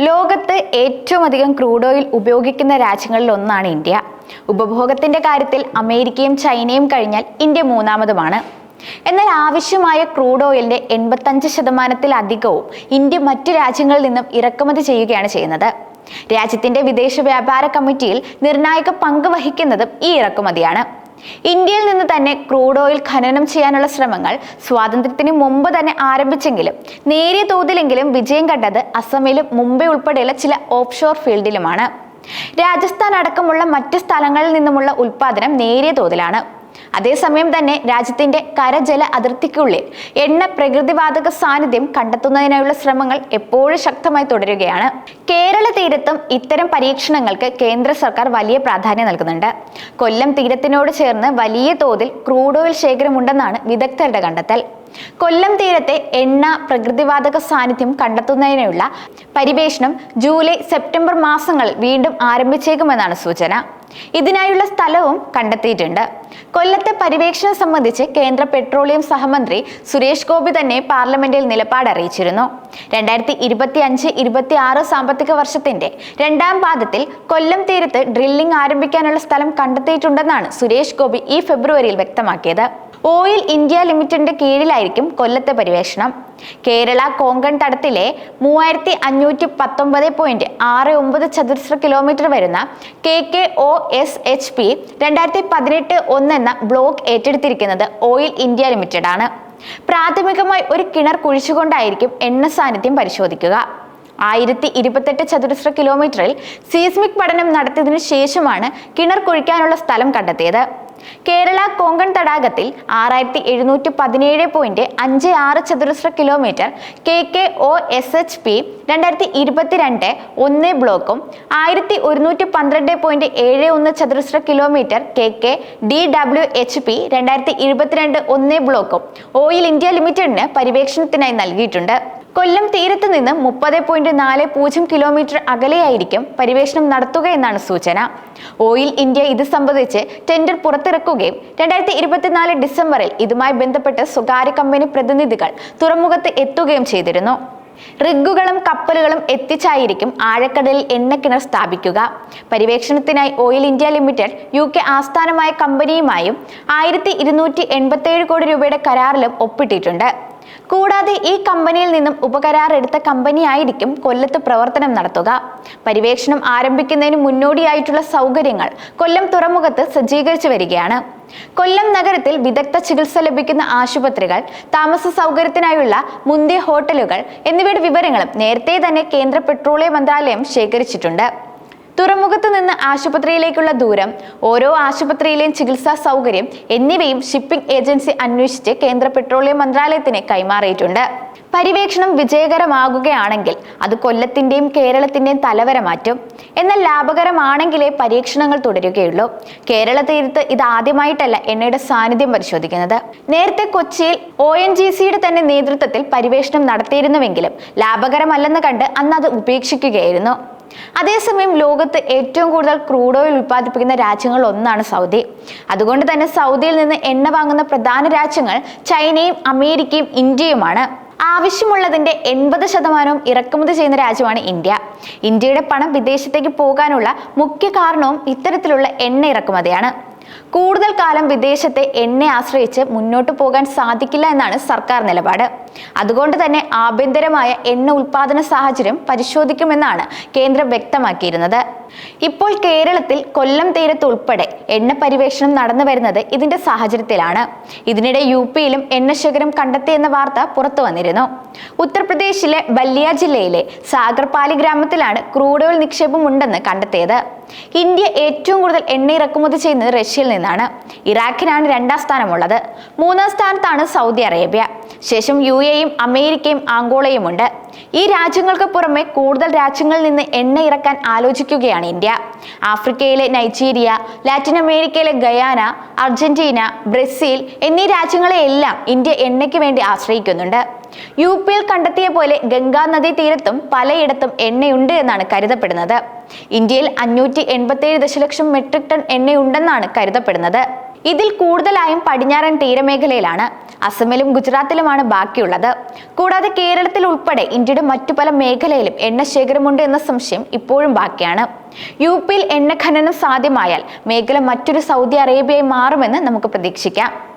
ലോകത്ത് ഏറ്റവും അധികം ക്രൂഡ് ഓയിൽ ഉപയോഗിക്കുന്ന രാജ്യങ്ങളിൽ ഒന്നാണ് ഇന്ത്യ. ഉപഭോഗത്തിന്റെ കാര്യത്തിൽ അമേരിക്കയും ചൈനയും കഴിഞ്ഞാൽ ഇന്ത്യ മൂന്നാമതുമാണ്. എന്നാൽ ആവശ്യമായ ക്രൂഡ് ഓയിലിന്റെ എൺപത്തഞ്ച് ശതമാനത്തിലധികവും ഇന്ത്യ മറ്റു രാജ്യങ്ങളിൽ നിന്നും ഇറക്കുമതി ചെയ്യുകയാണ് ചെയ്യുന്നത്. രാജ്യത്തിന്റെ വിദേശ വ്യാപാര കമ്മിറ്റിയിൽ നിർണായക പങ്ക് വഹിക്കുന്നതും ഈ ഇറക്കുമതിയാണ്. ഇന്ത്യയിൽ നിന്ന് തന്നെ ക്രൂഡ് ഓയിൽ ഖനനം ചെയ്യാനുള്ള ശ്രമങ്ങൾ സ്വാതന്ത്ര്യത്തിന് മുമ്പ് തന്നെ ആരംഭിച്ചെങ്കിലും നേരിയ തോതിലെങ്കിലും വിജയം കണ്ടത് അസമിലും മുംബൈ ഉൾപ്പെടെയുള്ള ചില ഓഫ്ഷോർ ഫീൽഡിലുമാണ് രാജസ്ഥാൻ അടക്കമുള്ള മറ്റ് സ്ഥലങ്ങളിൽ നിന്നുമുള്ള ഉൽപാദനം നേരിയ തോതിലാണ്. അതേസമയം തന്നെ രാജ്യത്തിന്റെ കരജല അതിർത്തിക്കുള്ളിൽ എണ്ണ പ്രകൃതിവാതക സാന്നിധ്യം കണ്ടെത്തുന്നതിനായുള്ള ശ്രമങ്ങൾ എപ്പോഴും ശക്തമായി തുടരുകയാണ്. കേരള തീരത്തും ഇത്തരം പരീക്ഷണങ്ങൾക്ക് കേന്ദ്ര സർക്കാർ വലിയ പ്രാധാന്യം നൽകുന്നുണ്ട്. കൊല്ലം തീരത്തിനോട് ചേർന്ന് വലിയ തോതിൽ ക്രൂഡ് ഓയിൽ ശേഖരമുണ്ടെന്നാണ് വിദഗ്ധരുടെ കണ്ടെത്തൽ. കൊല്ലം തീരത്തെ എണ്ണ പ്രകൃതിവാതക സാന്നിധ്യം കണ്ടെത്തുന്നതിനുള്ള പരിവേഷണം ജൂലൈ സെപ്റ്റംബർ മാസങ്ങളിൽ വീണ്ടും ആരംഭിച്ചേക്കുമെന്നാണ് സൂചന. ഇതിനായുള്ള സ്ഥലവും കണ്ടെത്തിയിട്ടുണ്ട്. കൊല്ലത്തെ പര്യവേക്ഷണം സംബന്ധിച്ച് കേന്ദ്ര പെട്രോളിയം സഹമന്ത്രി സുരേഷ് ഗോപി തന്നെ പാർലമെന്റിൽ നിലപാട് അറിയിച്ചിരുന്നു. രണ്ടായിരത്തി ഇരുപത്തി അഞ്ച് ഇരുപത്തി ആറ് സാമ്പത്തിക വർഷത്തിന്റെ രണ്ടാം പാദത്തിൽ കൊല്ലം തീരത്ത് ഡ്രില്ലിംഗ് ആരംഭിക്കാനുള്ള സ്ഥലം കണ്ടെത്തിയിട്ടുണ്ടെന്നാണ് സുരേഷ് ഗോപി ഈ ഫെബ്രുവരിയിൽ വ്യക്തമാക്കിയത്. ഓയിൽ ഇന്ത്യ ലിമിറ്റഡിന്റെ കീഴിലായിരിക്കും കൊല്ലത്തെ പരിവേഷണം കേരള കോങ്കൺ തടത്തിലെ മൂവായിരത്തി അഞ്ഞൂറ്റി പത്തൊമ്പത് പോയിന്റ് ആറ് ഒമ്പത് ചതുരശ്ര കിലോമീറ്റർ വരുന്ന K K O S H P രണ്ടായിരത്തി പതിനെട്ട് ഒന്ന് എന്ന ബ്ലോക്ക് ഏറ്റെടുത്തിരിക്കുന്നത് ഓയിൽ ഇന്ത്യ ലിമിറ്റഡ് ആണ്. പ്രാഥമികമായി ഒരു കിണർ കുഴിച്ചുകൊണ്ടായിരിക്കും എണ്ണ സാന്നിധ്യം പരിശോധിക്കുക. ആയിരത്തി ഇരുപത്തെട്ട് ചതുരശ്ര കിലോമീറ്ററിൽ സീസ്മിക് പഠനം നടത്തിയതിനു ശേഷമാണ് കിണർ കുഴിക്കാനുള്ള സ്ഥലം കണ്ടെത്തിയത്. കേരള കോങ്കൺ തടാകത്തിൽ ആറായിരത്തി എഴുന്നൂറ്റി പതിനേഴ് പോയിന്റ് അഞ്ച് ആറ് ചതുരശ്ര kilometre K K O S H P രണ്ടായിരത്തി ഇരുപത്തിരണ്ട് ഒന്ന് ബ്ലോക്കും ആയിരത്തി ഒരുന്നൂറ്റി പന്ത്രണ്ട് പോയിന്റ് ഏഴ് ഒന്ന് ചതുരശ്ര kilometre K K D W H P രണ്ടായിരത്തി ഇരുപത്തിരണ്ട് ഒന്ന് ബ്ലോക്കും ഓയിൽ ഇന്ത്യ ലിമിറ്റഡിന് പരിവേഷണത്തിനായി നൽകിയിട്ടുണ്ട്. കൊല്ലം തീരത്ത് നിന്ന് മുപ്പത് പോയിന്റ് നാല് പൂജ്യം കിലോമീറ്റർ അകലെയായിരിക്കും പരിവേഷണം നടത്തുക എന്നാണ് സൂചന. ഓയിൽ ഇന്ത്യ ഇത് സംബന്ധിച്ച് ടെൻഡർ പുറത്തിറക്കുകയും രണ്ടായിരത്തി ഇരുപത്തിനാല് ഡിസംബറിൽ ഇതുമായി ബന്ധപ്പെട്ട് സ്വകാര്യ കമ്പനി പ്രതിനിധികൾ തുറമുഖത്ത് എത്തുകയും ചെയ്തിരുന്നു. റിഗുകളും കപ്പലുകളും എത്തിച്ചായിരിക്കും ആഴക്കടലിൽ എണ്ണക്കിണർ സ്ഥാപിക്കുക. പരിവേഷണത്തിനായി oil India limited U K ആസ്ഥാനമായ കമ്പനിയുമായും ആയിരത്തി കോടി രൂപയുടെ കരാറിലും ഒപ്പിട്ടിട്ടുണ്ട്. കൂടാതെ ഈ കമ്പനിയിൽ നിന്നും ഉപകരാർ എടുത്ത കമ്പനിയായിരിക്കും കൊല്ലത്ത് പ്രവർത്തനം നടത്തുക. പര്യവേക്ഷണം ആരംഭിക്കുന്നതിന് മുന്നോടിയായിട്ടുള്ള സൗകര്യങ്ങൾ കൊല്ലം തുറമുഖത്ത് സജ്ജീകരിച്ചു വരികയാണ്. കൊല്ലം നഗരത്തിൽ വിദഗ്ധ ചികിത്സ ലഭിക്കുന്ന ആശുപത്രികൾ താമസ സൗകര്യത്തിനായുള്ള മുന്തിയ ഹോട്ടലുകൾ എന്നിവയുടെ വിവരങ്ങളും നേരത്തെ തന്നെ കേന്ദ്ര പെട്രോളിയം മന്ത്രാലയം ശേഖരിച്ചിട്ടുണ്ട്. തുറമുഖത്ത് നിന്ന് ആശുപത്രിയിലേക്കുള്ള ദൂരം ഓരോ ആശുപത്രിയിലെയും ചികിത്സാ സൗകര്യം എന്നിവയും ഷിപ്പിംഗ് ഏജൻസി അന്വേഷിച്ച് കേന്ദ്ര പെട്രോളിയം മന്ത്രാലയത്തിന് കൈമാറിയിട്ടുണ്ട്. പര്യവേക്ഷണം വിജയകരമാകുകയാണെങ്കിൽ അത് കൊല്ലത്തിന്റെയും കേരളത്തിന്റെയും തലവര മാറ്റും. എന്നാൽ ലാഭകരമാണെങ്കിലേ പരീക്ഷണങ്ങൾ തുടരുകയുള്ളൂ. കേരള തീരത്ത് ഇത് ആദ്യമായിട്ടല്ല എണ്ണയുടെ സാന്നിധ്യം പരിശോധിക്കുന്നത്. നേരത്തെ കൊച്ചിയിൽ ഒ എൻ ജി സിയുടെ തന്നെ നേതൃത്വത്തിൽ പര്യവേഷണം നടത്തിയിരുന്നുവെങ്കിലും ലാഭകരമല്ലെന്ന് കണ്ട് അന്ന് അത് ഉപേക്ഷിക്കുകയായിരുന്നു. അതേസമയം ലോകത്ത് ഏറ്റവും കൂടുതൽ ക്രൂഡ് ഓയിൽ ഉൽപ്പാദിപ്പിക്കുന്ന രാജ്യങ്ങളിൽ ഒന്നാണ് സൗദി. അതുകൊണ്ട് തന്നെ സൗദിയിൽ നിന്ന് എണ്ണ വാങ്ങുന്ന പ്രധാന രാജ്യങ്ങൾ ചൈനയും അമേരിക്കയും ഇന്ത്യയുമാണ്. ആവശ്യമുള്ളതിന്റെ എൺപത് ശതമാനവും ഇറക്കുമതി ചെയ്യുന്ന രാജ്യമാണ് ഇന്ത്യ. ഇന്ത്യയുടെ പണം വിദേശത്തേക്ക് പോകാനുള്ള മുഖ്യ കാരണവും ഇത്തരത്തിലുള്ള എണ്ണ ഇറക്കുമതിയാണ്. കൂടുതൽ കാലം വിദേശത്തെ എണ്ണയെ ആശ്രയിച്ച് മുന്നോട്ട് പോകാൻ സാധിക്കില്ല എന്നാണ് സർക്കാർ നിലപാട്. അതുകൊണ്ട് തന്നെ ആഭ്യന്തരമായ എണ്ണ ഉൽപാദന സാഹചര്യം പരിശോധിക്കുമെന്നാണ് കേന്ദ്രം വ്യക്തമാക്കിയിരുന്നത്. ഇപ്പോൾ കേരളത്തിൽ കൊല്ലം തീരത്ത് ഉൾപ്പെടെ എണ്ണ പരിവേഷണം നടന്നു വരുന്നത് ഇതിന്റെ സാഹചര്യത്തിലാണ്. ഇതിനിടെ യു പിയിലും എണ്ണശേഖരം കണ്ടെത്തിയെന്ന വാർത്ത പുറത്തു വന്നിരുന്നു. ഉത്തർപ്രദേശിലെ ബല്ലിയ ജില്ലയിലെ സാഗർപാലി ഗ്രാമത്തിലാണ് ക്രൂഡ് ഓയിൽ നിക്ഷേപം ഉണ്ടെന്ന് കണ്ടെത്തിയത്. ഇന്ത്യ ഏറ്റവും കൂടുതൽ എണ്ണ ഇറക്കുമതി ചെയ്യുന്നത് റഷ്യയിൽ നിന്നാണ്. ഇറാഖിനാണ് രണ്ടാം സ്ഥാനമുള്ളത്. മൂന്നാം സ്ഥാനത്താണ് സൗദി അറേബ്യ. ശേഷം യു എയും അമേരിക്കയും ആംഗോളയും ഉണ്ട് ഈ രാജ്യങ്ങൾക്ക് പുറമെ കൂടുതൽ രാജ്യങ്ങളിൽ നിന്ന് എണ്ണ ഇറക്കാൻ ആലോചിക്കുകയാണ് ഇന്ത്യ. ആഫ്രിക്കയിലെ നൈജീരിയ ലാറ്റിൻ അമേരിക്കയിലെ ഗയാന അർജന്റീന ബ്രസീൽ എന്നീ രാജ്യങ്ങളെയെല്ലാം ഇന്ത്യ എണ്ണയ്ക്ക് വേണ്ടി ആശ്രയിക്കുന്നുണ്ട്. യു പിയിൽ കണ്ടെത്തിയ പോലെ ഗംഗാ നദീ തീരത്തും പലയിടത്തും എണ്ണയുണ്ട് എന്നാണ് കരുതപ്പെടുന്നത്. ഇന്ത്യയിൽ അഞ്ഞൂറ്റി എൺപത്തി ദശലക്ഷം മെട്രിക് ടൺ എണ്ണയുണ്ടെന്നാണ് കരുതപ്പെടുന്നത്. ഇതിൽ കൂടുതലായും പടിഞ്ഞാറൻ തീരമേഖലയിലാണ്. അസമിലും ഗുജറാത്തിലുമാണ് ബാക്കിയുള്ളത്. കൂടാതെ കേരളത്തിൽ ഉൾപ്പെടെ ഇന്ത്യയുടെ മറ്റു പല മേഖലയിലും എണ്ണ ശേഖരമുണ്ട് എന്ന സംശയം ഇപ്പോഴും ബാക്കിയാണ്. യു പിയിൽ എണ്ണ ഖനനം സാധ്യമായാൽ മേഖല മറ്റൊരു സൗദി അറേബ്യയായി മാറുമെന്ന് നമുക്ക് പ്രതീക്ഷിക്കാം.